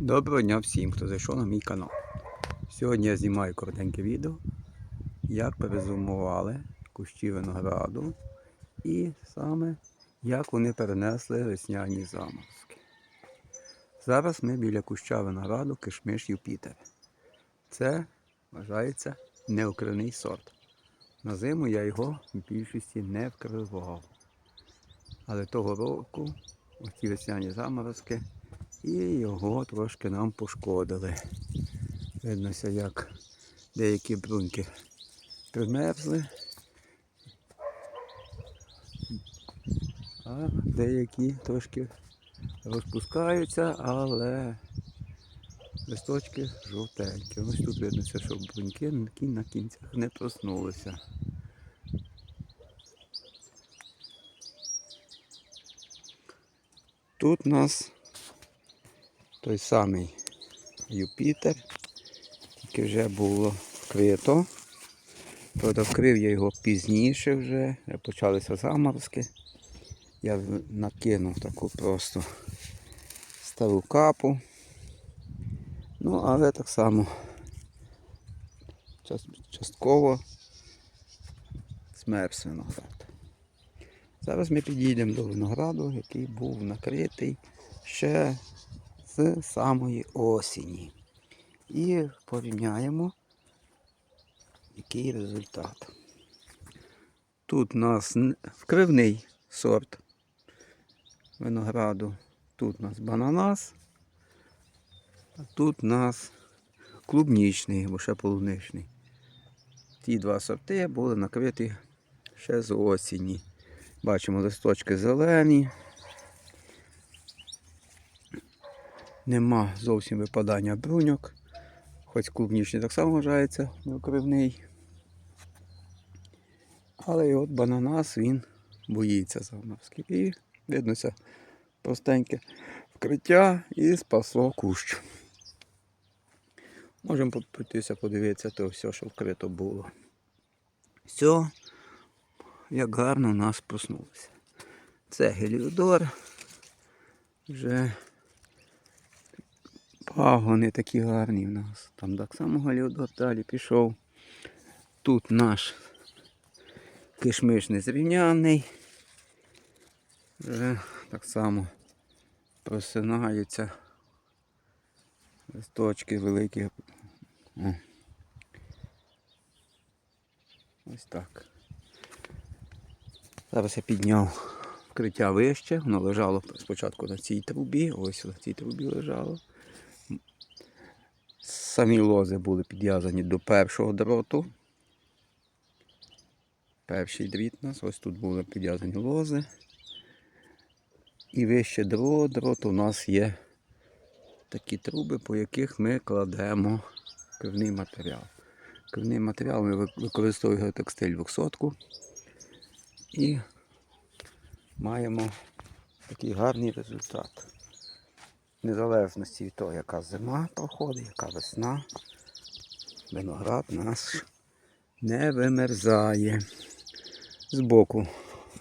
Доброго дня всім, хто зайшов на мій канал. Сьогодні я знімаю коротеньке відео, як перезумували кущі винограду і саме як вони перенесли весняні заморозки. Зараз ми біля куща винограду кишмиш Юпітер. Це вважається неукривний сорт. На зиму я його в більшості не вкривав. Але того року оці весняні заморозки і його трошки нам пошкодили. Виднося, як деякі бруньки примерзли, а деякі трошки розпускаються, але листочки жовтенькі. Ось тут виднося, що бруньки на кінцях не проснулися. Тут у нас той самий Юпітер, тільки вже було вкрито. Правда, вкрив я його пізніше вже, почалися заморозки. Я накинув таку просто стару капу. Ну, але так само частково змерз виноград. Зараз ми підійдемо до винограду, який був накритий ще з самої осені. І порівняємо, який результат. Тут у нас вкривний сорт винограду, тут у нас бананас, а тут у нас клубнічний або ще полуничний. Ті два сорти були накриті ще з осені. Бачимо листочки зелені. Нема зовсім випадання бруньок. Хоч клубнічний так само вважається неокривний. Але і от бананас він боїться заморозків. І виднося простеньке вкриття і спасло кущ. Можемо пройтися, подивитися то все, що вкрито було. Все, як гарно у нас проснулося. Це геліодор. Вже Пагони такі гарні в нас. Там так само галіодор далі пішов. Тут наш кишмиш незрівняний. Вже так само просинаються листочки великі. Ось так. Зараз я підняв вкриття вище, воно лежало спочатку на цій трубі, ось на цій трубі лежало. Самі лози були підв'язані до першого дроту. Перший дріт у нас, ось тут були підв'язані лози. І вище дрот, дрот у нас є такі труби, по яких ми кладемо кривний матеріал. Кривний матеріал ми використовуємо текстиль 200 і маємо такий гарний результат незалежності від того, яка зима проходить, яка весна, виноград наш не вимерзає. Збоку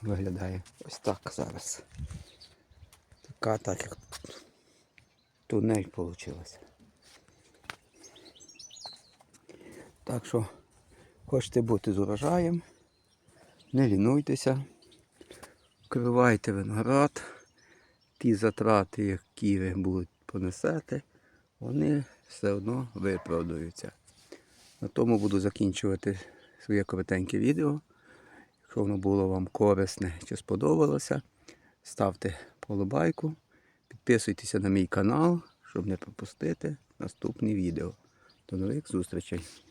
виглядає ось так зараз. Така так як тунель вийшла. Так що хочете бути з урожаєм, не лінуйтеся, вкривайте виноград ті затрати, які ви будуть понесете, вони все одно виправдаються. На тому буду закінчувати своє коротеньке відео. Якщо воно було вам корисне чи сподобалося, ставте полобайку, підписуйтеся на мій канал, щоб не пропустити наступні відео. До нових зустрічей!